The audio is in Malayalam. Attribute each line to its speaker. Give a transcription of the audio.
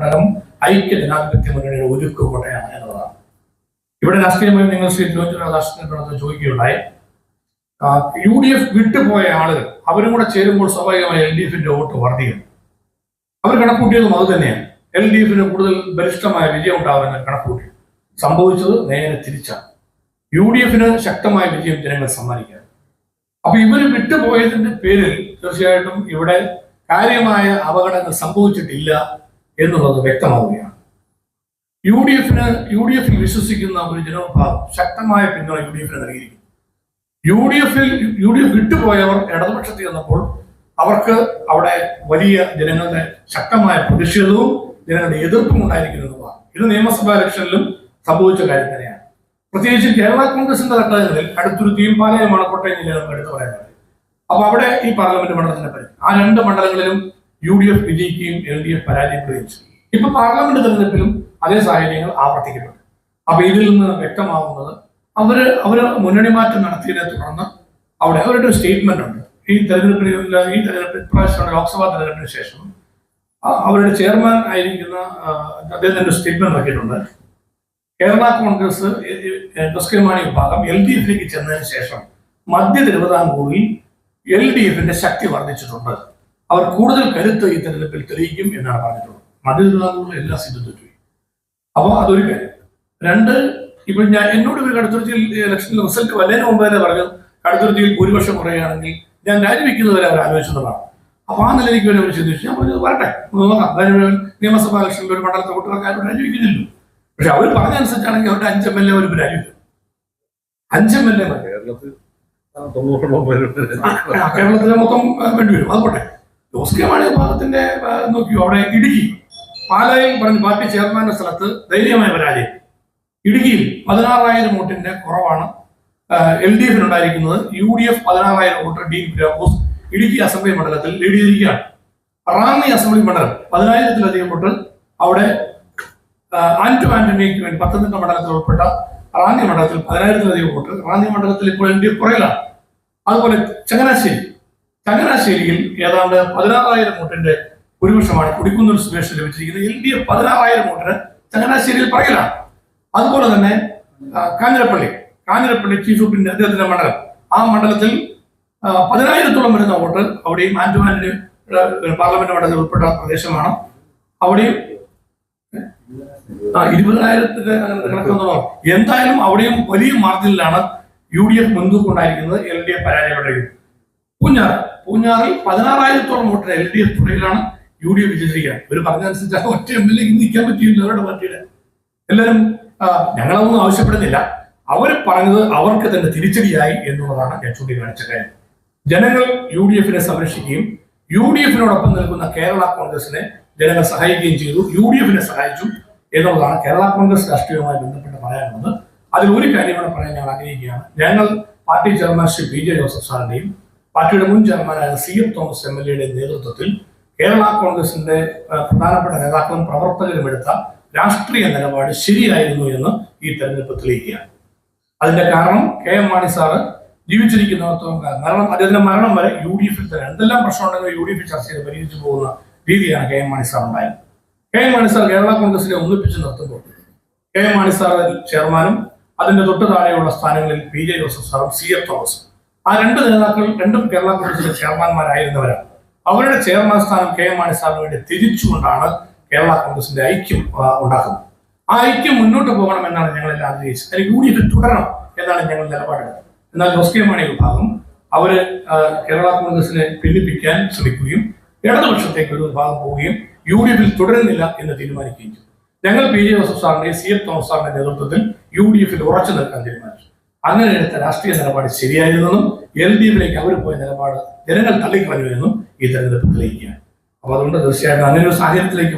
Speaker 1: ഘടകം ഐക്യ ജനാധിപത്യ മുന്നണിയുടെ ഒരുക്ക് കോട്ടയാണ് എന്നതാണ് ഇവിടെ രാഷ്ട്രീയമായി നിങ്ങൾ ശ്രീ രാധാകൃഷ്ണനോട് ചോദിക്കുകയുണ്ടായി. യു ഡി എഫ് വിട്ടുപോയ ആളുകൾ അവരും കൂടെ ചേരുമ്പോൾ സ്വാഭാവികമായി എൽ ഡി എഫിന്റെ വോട്ട് വർദ്ധിക്കും അവർ കണക്കൂട്ടിയതും അത് തന്നെയാണ്. എൽ ഡി എഫിന് കൂടുതൽ ബലിഷ്ഠമായ വിജയം ഉണ്ടാവുമെന്ന് കണക്കൂട്ടി. സംഭവിച്ചത് നേരെ തിരിച്ചാണ്. യു ഡി എഫിന് ശക്തമായ വിജയം ജനങ്ങൾ സമ്മാനിക്കുക അപ്പൊ ഇവർ വിട്ടുപോയതിന്റെ പേരിൽ തീർച്ചയായിട്ടും ഇവിടെ കാര്യമായ അപകടങ്ങൾ സംഭവിച്ചിട്ടില്ല. എന്നുള്ളത് വ്യക്തമാവുകയാണ്. യു ഡി എഫിന് യു ഡി എഫിൽ വിശ്വസിക്കുന്ന ഒരു ജനവിഭാഗം ശക്തമായ പിന്തുണ യു ഡി എഫിന് നൽകിയിരിക്കുന്നു. യു ഡി എഫിൽ യു ഡി എഫ് വിട്ടുപോയവർ ഇടതുപക്ഷത്തിൽ വന്നപ്പോൾ അവർക്ക് അവിടെ വലിയ ജനങ്ങളുടെ ശക്തമായ പ്രതിഷേധവും ജനങ്ങളുടെ എതിർപ്പും ഉണ്ടായിരിക്കുന്നു എന്നുള്ളതാണ്. ഇത് നിയമസഭാ ഇലക്ഷനിലും സംഭവിച്ച കാര്യം തന്നെയാണ്. പ്രത്യേകിച്ച് കേരള കോൺഗ്രസിന്റെ ഘട്ടങ്ങളിൽ അടുത്തൊരു തീരുമാനമാണ് കോട്ടയം ജില്ലയിൽ നമുക്ക് എടുത്തു പറയുന്നത് അപ്പൊ അവിടെ ഈ പാർലമെന്റ് മണ്ഡലത്തിന്റെ പരിധി ആ രണ്ട് മണ്ഡലങ്ങളിലും യു ഡി എഫ് വിജയിക്കുകയും എൽ ഡി എഫ് പരാജയപ്പെടുകയും ചെയ്തു. ഇപ്പൊ പാർലമെന്റ് തെരഞ്ഞെടുപ്പിലും അതേ സാഹചര്യങ്ങൾ ആവർത്തിക്കുന്നുണ്ട് അപ്പൊ ഇതിൽ നിന്ന് വ്യക്തമാവുന്നത് അവർ അവർ മുന്നണി മാറ്റം നടത്തിയതിനെ തുടർന്ന് അവിടെ അവരുടെ സ്റ്റേറ്റ്മെന്റ് ഉണ്ട്. ഈ തെരഞ്ഞെടുപ്പിന് ഈ തെരഞ്ഞെടുപ്പ് ഇപ്രാവശ്യമുള്ള ലോക്സഭാ തെരഞ്ഞെടുപ്പിന് ശേഷം അവരുടെ ചെയർമാൻ ആയിരിക്കുന്ന അദ്ദേഹത്തിന്റെ സ്റ്റേറ്റ്മെന്റ് നോക്കിയിട്ടുണ്ട് കേരള കോൺഗ്രസ് എസ് വിഭാഗം എൽ ഡി എഫിലേക്ക് ചെന്നതിന് ശേഷം മധ്യ തിരുവിതാംകൂറിൽ എൽ ഡി എഫിന്റെ ശക്തി വർദ്ധിച്ചിട്ടുണ്ട്. അവർ കൂടുതൽ കരുത്ത് ഈ തെരഞ്ഞെടുപ്പിൽ തെളിയിക്കും എന്നാണ് പറഞ്ഞിട്ടുള്ളത്. മതിലുള്ള എല്ലാ സീറ്റും തെറ്റുപോയി അപ്പോൾ അതൊരു കാര്യം. രണ്ട് ഇപ്പൊ ഞാൻ എന്നോട് ഇവർ കടുത്തുരുത്തിയിൽ ഇലക്ഷനിൽ റിസൾട്ട് വന്നതിന് മുമ്പ് തന്നെ പറഞ്ഞു കടുത്തുരുത്തിയിൽ ഭൂരിപക്ഷം കുറയുകയാണെങ്കിൽ ഞാൻ രാജിവെക്കുന്നവരെ അവർ ആലോചിച്ചതാണ് അപ്പൊ ആ നിലയിലേക്ക് വരെ അവർ ചിന്തിച്ചു. ഞാൻ പറഞ്ഞു വരട്ടെ നോക്കാം. കാര്യം നിയമസഭാ ഇലക്ഷനിൽ ഒരു മണ്ഡലത്തെ കൂട്ടുകാരും രാജിവെക്കുന്നില്ല പക്ഷെ അവർ പറഞ്ഞനുസരിച്ചാണെങ്കിൽ അവരുടെ അഞ്ച് എം എൽ എ അവർ രാജിവെക്കും. അഞ്ച് എം എൽ എ
Speaker 2: കേരളത്തിൽ
Speaker 1: കേരളത്തിലെ മൊത്തം വേണ്ടി വരും. അതുപോട്ടെ ജോസ് കെ മാണി വിഭാഗത്തിന്റെ നോക്കി അവിടെ ഇടുക്കി. പാലായിൽ പറഞ്ഞ പാർട്ടി ചെയർമാന്റെ സ്ഥലത്ത് ധൈര്യമായ പരാജയം. ഇടുക്കിയിൽ പതിനാറായിരം വോട്ടിന്റെ കുറവാണ് എൽ ഡി എഫിന് ഉണ്ടായിരിക്കുന്നത്. യു ഡി എഫ് പതിനാറായിരം vote Dean Kuriakose Idukki assembly മണ്ഡലത്തിൽ ലീഡ് ചെയ്തിരിക്കുകയാണ് റാന്നി അസംബ്ലി മണ്ഡലം പതിനായിരത്തിലധികം വോട്ട് അവിടെ ആന്റോ ആന്റു ആന്റണിക്ക് വേണ്ടി പത്തനംതിട്ട മണ്ഡലത്തിൽ ഉൾപ്പെട്ട റാന്നി മണ്ഡലത്തിൽ പതിനായിരത്തിലധികം വോട്ട് റാന്നി മണ്ഡലത്തിൽ ഇപ്പോൾ എൽ ഡി എഫ് കുറയിലാണ്. അതുപോലെ ചങ്ങനാശ്ശേരി ചങ്ങനാശ്ശേരിയിൽ ഏതാണ്ട് പതിനാറായിരം വോട്ടിന്റെ ഭൂരിപക്ഷമാണ് കുടിക്കുന്നൂർ സുരേഷ് ലഭിച്ചിരിക്കുന്നത്. എൽ ഡി എഫ് പതിനാറായിരം വോട്ടിന് ചങ്ങനാശ്ശേരിയിൽ പറയലാണ്. അതുപോലെ തന്നെ കാഞ്ഞിരപ്പള്ളി. കാഞ്ഞിരപ്പള്ളി ചീഫ് വിപ്പിന്റെ അദ്ദേഹത്തിന്റെ മണ്ഡലം. ആ മണ്ഡലത്തിൽ പതിനായിരത്തോളം വരുന്ന വോട്ട് അവിടെയും ആന്റുമാനിന് പാർലമെന്റ് മണ്ഡലത്തിൽ ഉൾപ്പെട്ട പ്രദേശമാണ്. അവിടെയും ഇരുപതിനായിരത്തിന്റെ കണക്കെന്നുള്ള എന്തായാലും അവിടെയും വലിയ മാർജിനിലാണ് യു ഡി എഫ് മുൻതൂക്കുണ്ടായിരിക്കുന്നത് എൽ ഡി എഫ് പരാജയപ്പെട്ടിരിക്കുന്നത് പൂഞ്ഞാർ പൂഞ്ഞാറിൽ പതിനാറായിരത്തോളം വോട്ടർ എൽ ഡി എഫ് തുറയിലാണ് യു ഡി എഫ് വിജയിച്ചിരിക്കുക ഇവർ പറഞ്ഞനുസരിച്ച് ആ ഒറ്റ എം എൽ എ നിൽക്കാൻ പറ്റിയില്ല അവരുടെ പാർട്ടിയുടെ. എല്ലാവരും ഞങ്ങളൊന്നും ആവശ്യപ്പെടുന്നില്ല. അവർ പറഞ്ഞത് അവർക്ക് തന്നെ തിരിച്ചടിയായി എന്നുള്ളതാണ് ഞാൻ ചൂണ്ടിക്കാണിച്ച കാര്യം ജനങ്ങൾ യു ഡി എഫിനെ സംരക്ഷിക്കുകയും യു ഡി എഫിനോടൊപ്പം നിൽക്കുന്ന കേരള കോൺഗ്രസിനെ ജനങ്ങൾ സഹായിക്കുകയും ചെയ്തു. യു ഡി എഫിനെ സഹായിച്ചു എന്നുള്ളതാണ് കേരള കോൺഗ്രസ് രാഷ്ട്രീയവുമായി ബന്ധപ്പെട്ട് പറയാനുള്ളത്. അതിൽ ഒരു കാര്യം കൂടെ പറയാൻ ഞാൻ ആഗ്രഹിക്കുകയാണ്. ഞങ്ങൾ party chairman Shri P J Joseph സാറിന്റെയും പാർട്ടിയുടെ മുൻ ചെയർമാനായ C M Thomas M L എയുടെ നേതൃത്വത്തിൽ കേരള കോൺഗ്രസിന്റെ പ്രധാനപ്പെട്ട നേതാക്കളും പ്രവർത്തകരും എടുത്ത രാഷ്ട്രീയ നിലപാട് ശരിയായിരുന്നു എന്ന് ഈ തെരഞ്ഞെടുപ്പ് തെളിയിക്കുകയാണ്. അതിന്റെ കാരണം കെ എം മാണി സാറ് ജീവിച്ചിരിക്കുന്ന മരണം അദ്ദേഹത്തിന്റെ മരണം വരെ യു ഡി എഫിൽ തന്നെ എന്തെല്ലാം പ്രശ്നമുണ്ടെങ്കിലും യു ഡി എഫിൽ ചർച്ച ചെയ്ത് പരിഹരിച്ചു പോകുന്ന രീതിയാണ് കെ എം മാണി സാർ ഉണ്ടായത്. K M Mani sir Kerala കോൺഗ്രസിനെ ഒന്നിപ്പിച്ച് നിർത്തുമ്പോൾ കെ എം മാണി സാർ ചെയർമാനും അതിന്റെ തൊട്ടു താഴെയുള്ള സ്ഥാനങ്ങളിൽ പി ജെ ജോസഫ് സാറും സി എഫ് തോമസും. ആ രണ്ട് നേതാക്കൾ രണ്ടും കേരള കോൺഗ്രസിന്റെ ചെയർമാൻമാരായിരുന്നവരാണ്. അവരുടെ ചെയർമാൻ സ്ഥാനം കെ എം മാണി സാറിന് വേണ്ടി തിരിച്ചുകൊണ്ടാണ് കേരള കോൺഗ്രസിന്റെ ഐക്യം ഉണ്ടാക്കുന്നത്. ആ ഐക്യം മുന്നോട്ട് പോകണം എന്നാണ് ഞങ്ങളെല്ലാം ആഗ്രഹിച്ചത്. അതിന് യു ഡി എഫ് തുടരണം എന്നാണ് ഞങ്ങൾ നിലപാടെടുത്തത്. എന്നാൽ ജോസ് കെ മാണി വിഭാഗം അവർ കേരള കോൺഗ്രസിനെ പിന്നിപ്പിക്കാൻ ശ്രമിക്കുകയും ഇടതുപക്ഷത്തേക്ക് ഒരു വിഭാഗം പോവുകയും യു ഡി എഫിൽ തുടരുന്നില്ല എന്ന് തീരുമാനിക്കുകയും ചെയ്തു. ഞങ്ങൾ പി ജെ ജോസഫ് സാറിന്റെ സി എഫ് തോമസ് സാറിന്റെ നേതൃത്വത്തിൽ യു ഡി എഫിൽ ഉറച്ചു നിൽക്കാൻ തീരുമാനിച്ചു. അങ്ങനെ എടുത്ത രാഷ്ട്രീയ നിലപാട് ശരിയായിരുന്നെന്നും എൽ ഡി എഫിലേക്ക് അവർ പോയ നിലപാട് ജനങ്ങൾ തള്ളിക്കളഞ്ഞു എന്നും ഈ തെരഞ്ഞെടുപ്പ് തെളിയിക്കുകയാണ്. അപ്പൊ അതുകൊണ്ട് തീർച്ചയായിട്ടും അങ്ങനെ ഒരു സാഹചര്യത്തിലേക്ക്